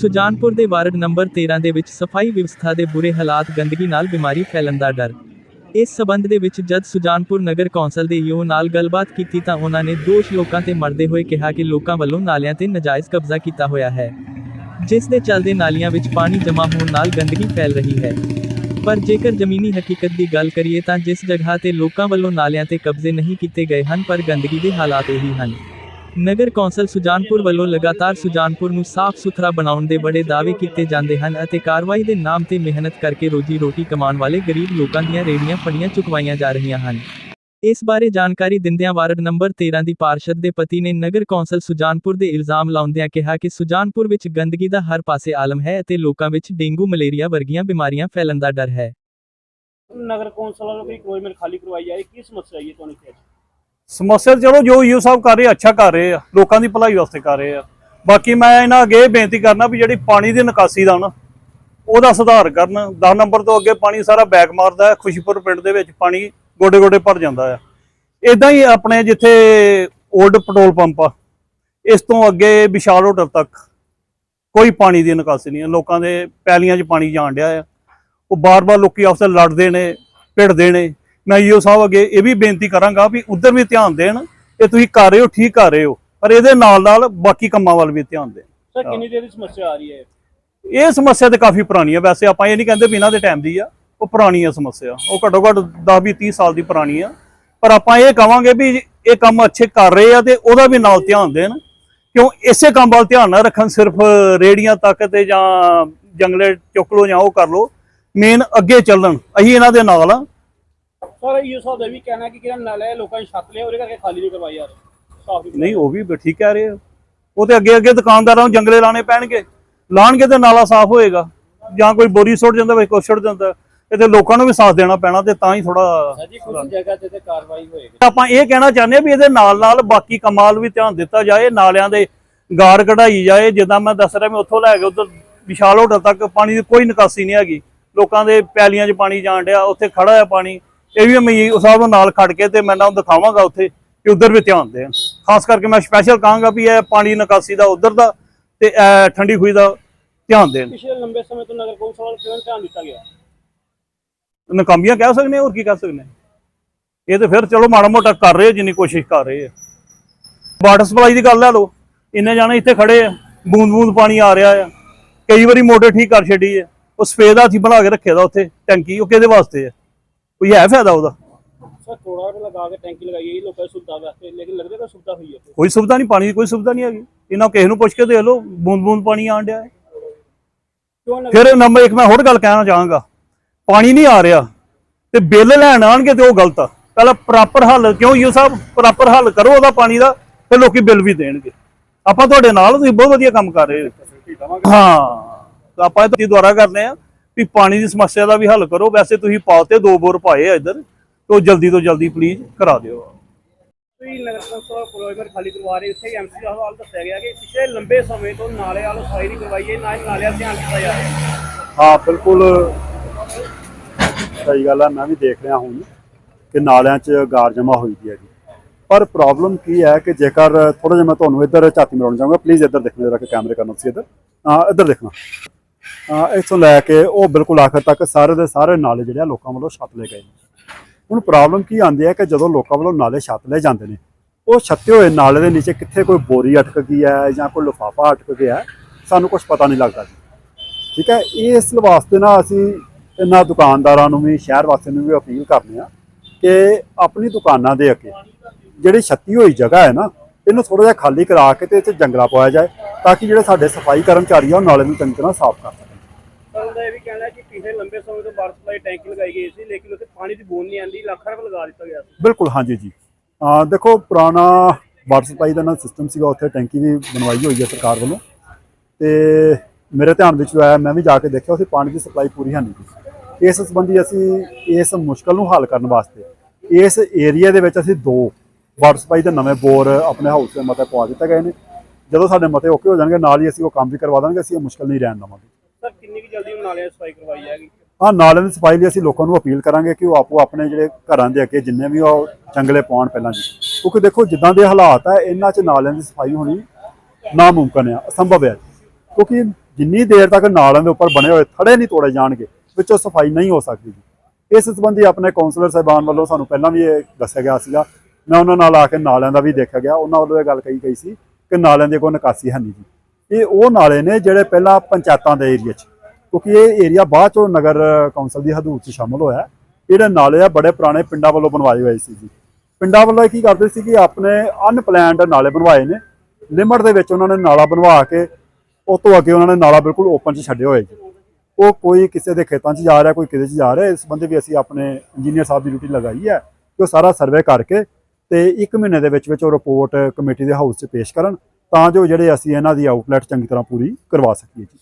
ਸੁਜਾਨਪੁਰ ਦੇ ward number 13 ਦੇ ਵਿੱਚ ਸਫ਼ਾਈ ਵਿਵਸਥਾ ਦੇ ਬੁਰੇ ਹਾਲਾਤ, ਗੰਦਗੀ ਨਾਲ ਬਿਮਾਰੀ ਫੈਲਣ ਦਾ ਡਰ। ਇਸ ਸਬੰਧ ਦੇ ਵਿੱਚ ਜਦ ਸੁਜਾਨਪੁਰ ਨਗਰ ਕੌਂਸਲ ਦੇ ਈਓ ਨਾਲ ਗੱਲਬਾਤ ਕੀਤੀ ਤਾਂ ਉਹਨਾਂ ਨੇ ਦੋਸ਼ ਲੋਕਾਂ ਤੇ ਮਰਦੇ ਹੋਏ ਕਿਹਾ ਕਿ ਲੋਕਾਂ ਵੱਲੋਂ ਨਾਲਿਆਂ ਤੇ ਨਜਾਇਜ਼ ਕਬਜ਼ਾ ਕੀਤਾ ਹੋਇਆ ਹੈ, ਜਿਸ ਦੇ ਚੱਲਦੇ ਨਾਲੀਆਂ ਵਿੱਚ ਪਾਣੀ ਜਮ੍ਹਾਂ ਹੋਣ ਨਾਲ ਗੰਦਗੀ ਫੈਲ ਰਹੀ ਹੈ। ਪਰ ਜੇਕਰ ਜ਼ਮੀਨੀ ਹਕੀਕਤ ਦੀ ਗੱਲ ਕਰੀਏ ਤਾਂ ਜਿਸ ਜਗ੍ਹਾ ਤੇ ਲੋਕਾਂ ਵੱਲੋਂ ਨਾਲਿਆਂ ਤੇ ਕਬਜ਼ੇ ਨਹੀਂ ਕੀਤੇ ਗਏ ਹਨ, ਪਰ ਗੰਦਗੀ ਦੇ ਹਾਲਾਤ ਇਹੀ ਹਨ। ਨਗਰ ਕੌਂਸਲ ਸੁਜਾਨਪੁਰ ਵੱਲੋਂ ਲਗਾਤਾਰ ਸੁਜਾਨਪੁਰ ਨੂੰ ਸਾਫ਼ ਸੁਥਰਾ ਬਣਾਉਣ ਦੇ ਬੜੇ ਦਾਅਵੇ ਕੀਤੇ ਜਾਂਦੇ ਹਨ ਅਤੇ ਕਾਰਵਾਈ ਦੇ ਨਾਮ ਤੇ ਮਿਹਨਤ ਕਰਕੇ ਰੋਜੀ ਰੋਟੀ ਕਮਾਉਣ ਵਾਲੇ ਗਰੀਬ ਲੋਕਾਂ ਦੀਆਂ ਰੇੜੀਆਂ ਫੜੀਆਂ ਚੁਕਵਾਈਆਂ ਜਾ ਰਹੀਆਂ ਹਨ। ਇਸ ਬਾਰੇ ਜਾਣਕਾਰੀ ਦਿੰਦਿਆਂ ਵਾਰਡ ਨੰਬਰ 13 ਦੀ ਪਾਰਸ਼ਦ ਦੇ ਪਤੀ ਨੇ ਨਗਰ ਕੌਂਸਲ ਸੁਜਾਨਪੁਰ ਦੇ ਇਲਜ਼ਾਮ ਲਾਉਂਦਿਆਂ ਕਿਹਾ ਕਿ ਸੁਜਾਨਪੁਰ ਵਿੱਚ ਗੰਦਗੀ ਦਾ ਹਰ ਪਾਸੇ ਆਲਮ ਹੈ ਅਤੇ ਲੋਕਾਂ ਵਿੱਚ ਡੇਂਗੂ, ਮਲੇਰੀਆ ਵਰਗੀਆਂ ਬਿਮਾਰੀਆਂ ਫੈਲਣ ਦਾ ਡਰ ਹੈ। ਨਗਰ ਕੌਂਸਲ ਵੱਲੋਂ ਕੋਈ ਕੋਈ ਖਾਲੀ ਕਰਵਾਈ ਜਾ ਕੀ ਸਮੱਸਿਆ ਹੈ ਤੁਹਾਨੂੰ ਕੀ ਸਮੱਸਿਆ ਚਲੋ ਜੋ ਯੂ ਸਾਹਿਬ ਕਰ ਰਹੇ ਅੱਛਾ ਕਰ ਰਹੇ ਆ, ਲੋਕਾਂ ਦੀ ਭਲਾਈ ਵਾਸਤੇ ਕਰ ਰਹੇ ਆ। ਬਾਕੀ ਮੈਂ ਇਹਨਾਂ ਅੱਗੇ ਇਹ ਬੇਨਤੀ ਕਰਨਾ ਵੀ ਜਿਹੜੀ ਪਾਣੀ ਦੀ ਨਿਕਾਸੀ ਦਾ ਨਾ, ਉਹਦਾ ਸੁਧਾਰ ਕਰਨ। 10 ਨੰਬਰ ਤੋਂ ਅੱਗੇ ਪਾਣੀ ਸਾਰਾ ਬੈਕ ਮਾਰਦਾ ਹੈ, ਖੁਸ਼ੀਪੁਰ ਪਿੰਡ ਦੇ ਵਿੱਚ ਪਾਣੀ ਗੋਡੇ ਗੋਡੇ ਭਰ ਜਾਂਦਾ ਆ ਇਦਾਂ ਹੀ ਆਪਣੇ ਜਿੱਥੇ 올ਡ ਪੈਟਰੋਲ ਪੰਪ ਆ, ਇਸ ਤੋਂ ਅੱਗੇ ਵਿਸ਼ਾਲ ਹੋਟਲ ਤੱਕ ਕੋਈ ਪਾਣੀ ਦੀ ਨਿਕਾਸੀ ਨਹੀਂ ਹੈ। ਲੋਕਾਂ ਦੇ ਪੈਲੀਆਂ 'ਚ ਪਾਣੀ ਜਾਣ ਡਿਆ ਆ ਉਹ ਬਾਰ-ਬਾਰ ਲੋਕੀ ਆਪਸ ਵਿੱਚ ਲੜਦੇ ਨੇ, ਭਿੜਦੇ ਨੇ। ਮੈਂ ਈਓ ਸਾਹਿਬ ਅੱਗੇ ਇਹ ਵੀ ਬੇਨਤੀ ਕਰਾਂਗਾ ਵੀ ਉਧਰ ਵੀ ਧਿਆਨ ਦੇਣ ਇਹ ਤੁਸੀਂ ਕਰ ਰਹੇ ਹੋ ਠੀਕ ਕਰ ਰਹੇ ਹੋ ਪਰ ਇਹਦੇ ਨਾਲ ਨਾਲ ਬਾਕੀ ਕੰਮਾਂ ਵੱਲ ਵੀ ਧਿਆਨ ਦੇਣ। ਸਰ ਕਿੰਨੀ ਦੇਰ ਦੀ ਸਮੱਸਿਆ ਆ ਰਹੀ ਹੈ? ਇਹ ਸਮੱਸਿਆ ਤੇ ਕਾਫੀ ਪੁਰਾਣੀ ਹੈ ਵੈਸੇ ਆਪਾਂ ਇਹ ਨਹੀਂ ਕਹਿੰਦੇ ਵੀ ਇਹਨਾਂ ਦੇ ਟਾਈਮ ਦੀ ਆ ਉਹ ਪੁਰਾਣੀ ਆ ਸਮੱਸਿਆ ਉਹ ਘੱਟੋ ਘੱਟ 10 20 30 ਸਾਲ ਦੀ ਪੁਰਾਣੀ ਆ। ਪਰ ਆਪਾਂ ਇਹ ਕਵਾਂਗੇ ਵੀ ਇਹ ਕੰਮ ਅੱਛੇ ਕਰ ਰਹੇ ਆ ਤੇ ਉਹਦਾ ਵੀ ਨਾਲ ਧਿਆਨ ਦੇਣ ਕਿਉਂ ਇਸੇ ਕੰਮ ਵੱਲ ਧਿਆਨ ਨਾ ਰੱਖਣ ਸਿਰਫ ਰੇੜੀਆਂ ਤੱਕ ਤੇ ਜਾਂ ਜੰਗਲੇ ਚੁੱਕ ਲੋ ਜਾਂ ਉਹ ਕਰ ਲੋ ਮੇਨ ਅੱਗੇ ਚੱਲਣ ਅਸੀਂ ਇਹਨਾਂ ਦੇ ਨਾਲ ਆ। ਸਰ ਇਹ ਸਾਹਿਬ ਦਾ ਵੀ ਕਹਿਣਾ ਕਿ ਕਿਹੜਾ ਨਾਲਾ ਹੈ ਲੋਕਾਂ ਨੇ ਛੱਤ ਲਿਆ ਉਹਦੇ ਕਰਕੇ ਖਾਲੀ ਨਹੀਂ ਕਰਵਾਈ ਯਾਰ। ਸਾਫ਼ ਨਹੀਂ ਨਹੀਂ ਉਹ ਵੀ ਠੀਕ ਕਹਿ ਰਹੇ ਆ। ਉਹ ਤੇ ਅੱਗੇ ਅੱਗੇ ਦੁਕਾਨਦਾਰਾਂ ਨੂੰ ਜੰਗਲੇ ਲਾਣੇ ਪੈਣਗੇ। ਲਾਣਗੇ ਤੇ ਨਾਲਾ ਸਾਫ਼ ਹੋਏਗਾ। ਜਾਂ ਕੋਈ ਬੋਰੀ ਸੁੱਟ ਜਾਂਦਾ ਕੋਈ ਕੁਛ ਸੁੱਟ ਜਾਂਦਾ। ਇਹ ਤੇ ਲੋਕਾਂ ਨੂੰ ਵੀ ਸਾਥ ਦੇਣਾ ਪੈਣਾ ਤੇ ਤਾਂ ਹੀ ਥੋੜਾ ਸਰ ਜੀ ਕੁਝ ਜਗ੍ਹਾ ਤੇ ਤੇ ਕਾਰਵਾਈ ਹੋਏਗੀ। ਆਪਾਂ ਇਹ ਕਹਿਣਾ ਚਾਹੁੰਦੇ ਹਾਂ ਵੀ ਇਹਦੇ ਨਾਲ ਨਾਲ ਬਾਕੀ ਕਮਾਲ ਵੀ ਧਿਆਨ ਦਿੱਤਾ ਜਾਏ ਨਾਲਿਆਂ ਦੇ ਗਾਰ ਕਢਾਈ ਜਾਏ। ਜਿੱਦਾਂ ਮੈਂ ਦੱਸ ਰਿਹਾ ਮੈਂ ਉੱਥੋਂ ਲੈ ਕੇ ਉਧਰ ਵਿਸ਼ਾਲ ਹੋਟਲ ਤੱਕ ਪਾਣੀ ਦੀ ਕੋਈ ਨਿਕਾਸੀ ਨਹੀਂ ਹੈਗੀ। ਲੋਕਾਂ ਦੇ ਪੈਲੀਆਂ 'ਚ ਪਾਣੀ ਜਾਣ ਡਿਆ ਉੱਥੇ ਖੜਾ ਹੈ ਪਾਣੀ। ਇਹ ਵੀ ਮੈਂ ਉਸ ਸਾਹਿਬ ਨੂੰ ਨਾਲ ਖੜ ਕੇ ਤੇ ਮੈਂ ਨੂੰ ਦਿਖਾਵਾਂਗਾ ਉੱਥੇ ਕਿ ਉਧਰ ਵੀ ਧਿਆਨ ਦੇਣ। ਖਾਸ ਕਰਕੇ ਮੈਂ ਸਪੈਸ਼ਲ ਕਹਾਂਗਾ ਵੀ ਇਹ ਪਾਣੀ ਨਿਕਾਸੀ ਦਾ ਉਧਰ ਦਾ ਤੇ ਇਹ ਠੰਡੀ ਖੂਹੀ ਦਾ ਧਿਆਨ ਦੇਣ। ਪਿਛਲੇ ਲੰਬੇ ਸਮੇਂ ਤੋਂ ਨਗਰ ਕੌਂਸਲ ਵੱਲੋਂ ਕਿਉਂ ਧਿਆਨ ਦਿੱਤਾ ਗਿਆ? ਨਕਾਮੀਆਂ ਕਹਿ ਸਕਦੇ ਹੋਰ ਕੀ ਕਹਿ ਸਕਦੇ? ਇਹ ਤੇ ਫਿਰ ਚਲੋ ਮਾੜਾ ਮੋਟਾ ਕਰ ਰਹੇ ਆ, ਜਿੰਨੀ ਕੋਸ਼ਿਸ਼ ਕਰ ਰਹੇ ਆ। ਵਾਟਰ ਸਪਲਾਈ ਦੀ ਗੱਲ ਲੈ ਲਓ ਇੰਨੇ ਜਾਣੇ ਇੱਥੇ ਖੜੇ ਆ ਬੂੰਦ ਬੂੰਦ ਪਾਣੀ ਆ ਰਿਹਾ ਆ। ਕਈ ਵਾਰੀ ਮੋਟਰ ਠੀਕ ਕਰ ਛੱਡੀ ਹੈ ਉਹ ਸਫੇਦ ਹਾਥੀ ਬਣਾ ਕੇ ਰੱਖਿਆ ਦਾ ਉੱਥੇ ਟੈਂਕੀ ਉਹ ਕਿਹਦੇ ਵਾਸਤੇ ਹੈ ਕੋਈ ਹੈ ਫਾਇਦਾ ਉਹਦਾ? ਸਰ ਥੋੜਾ ਜਿਹਾ ਲਗਾ ਕੇ ਟੈਂਕੀ ਲਗਾਈ ਹੈ ਲੋਕਾਂ ਦੀ ਸੁਵਿਧਾ ਵਾਸਤੇ। ਲੇਕਿਨ ਲੱਗਦਾ ਕੋਈ ਸੁਵਿਧਾ ਹੋਈ ਹੈ ਕੋਈ ਸੁਵਿਧਾ ਨਹੀਂ ਪਾਣੀ ਦੀ ਕੋਈ ਸੁਵਿਧਾ ਨਹੀਂ ਹੈਗੀ। ਇਹਨਾਂ ਕਿਸੇ ਨੂੰ ਪੁੱਛ ਕੇ ਦੇਖ ਲਓ ਬੂੰਦ ਬੂੰਦ ਪਾਣੀ ਆਣ ਡਿਆ ਹੈ। ਫਿਰ ਨੰਬਰ ਇੱਕ ਮੈਂ ਹੋਰ ਗੱਲ ਕਹਿਣਾ ਚਾਹਾਂਗਾ। ਪਾਣੀ ਨਹੀਂ ਆ ਰਿਹਾ ਤੇ ਬਿੱਲ ਲੈਣ ਆਣਗੇ ਤੇ ਉਹ ਗਲਤ ਆ। ਪਹਿਲਾਂ ਪ੍ਰੋਪਰ ਹੱਲ ਕਿਉਂ ਯੂ ਸਾਹਿਬ? ਪ੍ਰੋਪਰ ਹੱਲ ਕਰੋ ਉਹਦਾ ਪਾਣੀ ਦਾ ਫਿਰ ਲੋਕੀ ਬਿੱਲ ਵੀ ਦੇਣਗੇ। ਆਪਾਂ ਤੁਹਾਡੇ ਨਾਲ ਤੁਸੀਂ ਬਹੁਤ ਵਧੀਆ ਕੰਮ ਕਰ ਰਹੇ ਹੋ। ਹਾਂ। ਤਾਂ ਆਪਾਂ ਇਹ ਦੁਆਰਾ ਕਰਨੇ ਆ। ਵੀ ਪਾਣੀ ਦੀ ਸਮੱਸਿਆ ਦਾ ਵੀ ਹੱਲ ਕਰੋ। ਵੈਸੇ ਤੁਸੀਂ ਪਾਤੇ ਦੋ ਬੋਰ ਪਾਏ ਆ ਇੱਧਰ ਤੇ ਜਲਦੀ ਤੋਂ ਜਲਦੀ ਪਲੀਜ਼ ਕਰਾ ਦਿਓ। ਤੁਸੀਂ ਨਗਰ ਕੌਂਸਲ ਕੋਲੋਂ ਖਾਲੀ ਕਰਵਾ ਰਹੇ ਉੱਥੇ ਐਮਸੀ ਦਾ ਹਵਾਲ ਦੱਸਿਆ ਗਿਆ ਕਿ ਪਿਛਲੇ ਲੰਬੇ ਸਮੇਂ ਤੋਂ ਨਾਲੇ ਵਾਲੋ ਸਫ਼ਾਈ ਨਹੀਂ ਕਰਵਾਈ ਹੈ ਨਾ ਹੀ ਨਾਲਿਆਂ 'ਤੇ ਧਿਆਨ ਦਿੱਤਾ ਜਾ ਰਿਹਾ। ਹਾਂ ਬਿਲਕੁਲ। ਸਹੀ ਗੱਲ ਹੈ ਮੈਂ ਵੀ ਦੇਖ ਰਿਹਾ ਹੁਣ ਕਿ ਨਾਲਿਆਂ 'ਚ ਗਾਰ ਜਮਾ ਹੋਈ ਦੀ ਹੈ ਜੀ। ਪਰ ਪ੍ਰੋਬਲਮ ਕੀ ਹੈ ਕਿ ਜੇਕਰ ਥੋੜਾ ਜਿਹਾ ਮੈਂ ਤੁਹਾਨੂੰ ਇੱਧਰ ਝਾਤੀ ਮਰਾਉਣਾ ਚਾਹੂੰਗਾ ਪਲੀਜ਼ ਇੱਧਰ ਦੇਖਣਾ ਜਰਾ ਕਿ ਕੈਮਰੇ ਕਰਨਾ ਤੁਸੀਂ ਇੱਧਰ। ਹਾਂ ਇੱਧਰ ਦੇਖਣਾ। ਇੱਥੋਂ ਲੈ ਕੇ ਉਹ ਬਿਲਕੁਲ ਆਖਰ ਤੱਕ ਸਾਰੇ ਦੇ ਸਾਰੇ ਨਾਲੇ ਜਿਹੜੇ ਆ ਲੋਕਾਂ ਵੱਲੋਂ ਛੱਤ ਲਏ ਗਏ ਨੇ। ਹੁਣ ਪ੍ਰੋਬਲਮ ਕੀ ਆਉਂਦੀ ਹੈ ਕਿ ਜਦੋਂ ਲੋਕਾਂ ਵੱਲੋਂ ਨਾਲੇ ਛੱਤ ਲਏ ਜਾਂਦੇ ਨੇ, ਉਹ ਛੱਤੇ ਹੋਏ ਨਾਲੇ ਦੇ ਨੀਚੇ ਕਿੱਥੇ ਕੋਈ ਬੋਰੀ ਅਟਕ ਗਈ ਹੈ ਜਾਂ ਕੋਈ ਲਿਫਾਫਾ ਅਟਕ ਗਿਆ ਸਾਨੂੰ ਕੁਝ ਪਤਾ ਨਹੀਂ ਲੱਗਦਾ ਜੀ। ਠੀਕ ਹੈ, ਇਸ ਵਾਸਤੇ ਨਾ ਅਸੀਂ ਇਹਨਾਂ ਦੁਕਾਨਦਾਰਾਂ ਨੂੰ ਵੀ, ਸ਼ਹਿਰ ਵਾਸੀਆਂ ਨੂੰ ਵੀ ਅਪੀਲ ਕਰਦੇ ਆ ਕਿ ਆਪਣੀ ਦੁਕਾਨਾਂ ਦੇ ਅੱਗੇ ਜਿਹੜੀ ਛੱਤੀ ਹੋਈ ਜਗ੍ਹਾ ਹੈ ਨਾ ਇਹਨੂੰ ਥੋੜਾ ਜਿਹਾ ਖਾਲੀ ਕਰਾ ਕੇ ਤੇ ਇੱਥੇ ਜੰਗਲਾ ਪਾਇਆ ਜਾਏ ਤਾਂ ਕਿ ਜਿਹੜੇ ਸਾਡੇ ਸਫ਼ਾਈ ਕਰਮਚਾਰੀ ਆ ਉਹ ਨਾਲੇ ਨੂੰ ਚੰਗੀ ਤਰ੍ਹਾਂ ਸਾਫ਼ ਕਰ ਸਕਣ। ਦਾ ਇਹ ਵੀ ਕਹਿਣਾ ਕਿ ਪਿਛਲੇ ਲੰਬੇ ਸਮੇਂ ਤੋਂ ਵਾਟਰ ਸਪਲਾਈ ਟੈਂਕੀ ਲਗਾਈ ਗਈ ਸੀ ਲੇਕਿਨ ਉੱਥੇ ਪਾਣੀ ਦੀ ਬੂੰਦ ਨਹੀਂ ਆਉਂਦੀ ਲੱਖ ਰੁਪਏ ਲਗਾ ਦਿੱਤਾ ਗਿਆ ਸੀ। ਬਿਲਕੁਲ ਹਾਂਜੀ ਜੀ। ਅਹ ਦੇਖੋ ਪੁਰਾਣਾ ਵਾਟਰ ਸਪਲਾਈ ਦਾ ਨਾ ਸਿਸਟਮ ਸੀਗਾ ਉੱਥੇ ਟੈਂਕੀ ਵੀ ਬਣਵਾਈ ਹੋਈ ਹੈ ਸਰਕਾਰ ਵੱਲੋਂ। ਤੇ ਮੇਰੇ ਧਿਆਨ ਵਿੱਚ ਆਇਆ ਮੈਂ ਵੀ ਜਾ ਕੇ ਦੇਖਿਆ ਉੱਥੇ ਪਾਣੀ ਦੀ ਸਪਲਾਈ ਪੂਰੀ ਹੈ ਨਹੀਂ ਸੀ। ਇਸ ਸੰਬੰਧੀ ਅਸੀਂ ਇਸ ਮੁਸ਼ਕਲ ਨੂੰ ਹੱਲ ਕਰਨ ਵਾਸਤੇ ਇਸ ਏਰੀਆ ਦੇ ਵਿੱਚ ਅਸੀਂ ਦੋ ਵਾਟਰ ਸਪਲਾਈ ਦੇ ਨਵੇਂ ਬੋਰ ਆਪਣੇ ਹਾਊਸ ਦੇ ਮਤੇ ਪਵਾ ਦਿੱਤੇ ਗਏ ਨੇ। ਜਦੋਂ ਸਾਡੇ ਮਤੇ ਓਕੇ ਹੋ ਜਾਣਗੇ ਨਾਲ ਹੀ ਅਸੀਂ ਉਹ ਕੰਮ ਵੀ ਕਰਵਾ ਦਾਂਗੇ ਅਸੀਂ ਇਹ ਮੁਸ਼ਕਲ ਨਹੀਂ ਰਹਿਣ ਦੇਵਾਂਗੇ। ਸਰ ਕਿੰਨੀ ਕੁ ਜਲਦੀ ਨਾਲਿਆਂ ਦੀ ਸਫ਼ਾਈ ਕਰਵਾਈ ਜਾਏਗੀ? ਹਾਂ ਨਾਲਿਆਂ ਦੀ ਸਫ਼ਾਈ ਲਈ ਅਸੀਂ ਲੋਕਾਂ ਨੂੰ ਅਪੀਲ ਕਰਾਂਗੇ ਕਿ ਉਹ ਆਪੋ ਆਪਣੇ ਜਿਹੜੇ ਘਰਾਂ ਦੇ ਅੱਗੇ ਜਿੰਨੇ ਵੀ ਉਹ ਜੰਗਲੇ ਪਾਉਣ ਪਹਿਲਾਂ ਜੀ। ਕਿਉਂਕਿ ਦੇਖੋ ਜਿੱਦਾਂ ਦੇ ਹਾਲਾਤ ਆ ਇਹਨਾਂ 'ਚ ਨਾਲਿਆਂ ਦੀ ਸਫ਼ਾਈ ਹੋਣੀ ਨਾਮੁਮਕਨ ਆ ਅਸੰਭਵ ਹੈ ਕਿਉਂਕਿ ਜਿੰਨੀ ਦੇਰ ਤੱਕ ਨਾਲਿਆਂ ਦੇ ਉੱਪਰ ਬਣੇ ਹੋਏ ਥੜੇ ਨਹੀਂ ਤੋੜੇ ਜਾਣਗੇ ਵਿੱਚੋਂ ਸਫ਼ਾਈ ਨਹੀਂ ਹੋ ਸਕਦੀ ਜੀ। ਇਸ ਸੰਬੰਧੀ ਆਪਣੇ ਕਾਉਂਸਲਰ ਸਾਹਿਬਾਨ ਵੱਲੋਂ ਸਾਨੂੰ ਪਹਿਲਾਂ ਵੀ ਇਹ ਦੱਸਿਆ ਗਿਆ ਸੀਗਾ ਮੈਂ ਉਹਨਾਂ ਨਾਲ ਆ ਕੇ ਨਾਲਿਆਂ ਦਾ ਵੀ ਦੇਖਿਆ ਗਿਆ, ਉਹਨਾਂ ਵੱਲੋਂ ਇਹ ਗੱਲ ਕਹੀ ਗਈ ਸੀ ਕਿ ਨਾਲਿਆਂ ਦੇ ਕੋਈ ਨਿਕਾਸੀ ਹੈ ਨਹੀਂ ਜੀ। ਇਹ ਉਹ ਨਾਲੇ ਨੇ ਜਿਹੜੇ ਪਹਿਲਾਂ ਪੰਚਾਇਤਾਂ ਦੇ ਏਰੀਆ 'ਚ, ਕਿਉਂਕਿ ਇਹ ਏਰੀਆ ਬਾਅਦ ਚੋਂ ਨਗਰ ਕੌਂਸਲ ਦੀ ਹਦੂਦ 'ਚ ਸ਼ਾਮਲ ਹੋਇਆ ਜਿਹੜੇ ਨਾਲੇ ਆ ਬੜੇ ਪੁਰਾਣੇ ਪਿੰਡਾਂ ਵੱਲੋਂ ਬਣਵਾਏ ਹੋਏ ਸੀ ਜੀ। ਪਿੰਡਾਂ ਵੱਲੋਂ ਇਹ ਕੀ ਕਰਦੇ ਸੀ ਕਿ ਆਪਣੇ ਅਨਪਲੈਨਡ ਨਾਲੇ ਬਣਵਾਏ ਨੇ। ਲਿਮਟ ਦੇ ਵਿੱਚ ਉਹਨਾਂ ਨੇ ਨਾਲਾ ਬਣਵਾ ਕੇ, ਉਹ ਤੋਂ ਅੱਗੇ ਉਹਨਾਂ ਨੇ ਨਾਲਾ ਬਿਲਕੁਲ ਓਪਨ 'ਚ ਛੱਡੇ ਹੋਏ ਜੀ। ਉਹ ਕੋਈ ਕਿਸੇ ਦੇ ਖੇਤਾਂ 'ਚ ਜਾ ਰਿਹਾ, ਕੋਈ ਕਿਤੇ 'ਚ ਜਾ ਰਿਹਾ, ਇਸ ਸੰਬੰਧੀ ਵੀ ਅਸੀਂ ਆਪਣੇ ਇੰਜੀਨੀਅਰ ਸਾਹਿਬ ਦੀ ਡਿਊਟੀ ਲਗਾਈ ਹੈ ਕਿ ਉਹ ਸਾਰਾ ਸਰਵੇ ਕਰਕੇ ਤੇ 1 ਮਹੀਨੇ ਦੇ ਵਿੱਚ ਵਿੱਚ ਉਹ ਰਿਪੋਰਟ ਕਮੇਟੀ ਦੇ ਹਾਊਸ 'ਚ ਪੇਸ਼ ਕਰਨ ਤਾਂ ਜੋ ਜਿਹੜੇ ਅਸੀਂ ਇਹਨਾਂ ਦੀ ਆਊਟਲੈਟ ਚੰਗੀ ਤਰ੍ਹਾਂ ਪੂਰੀ ਕਰਵਾ ਸਕੀਏ ਜੀ।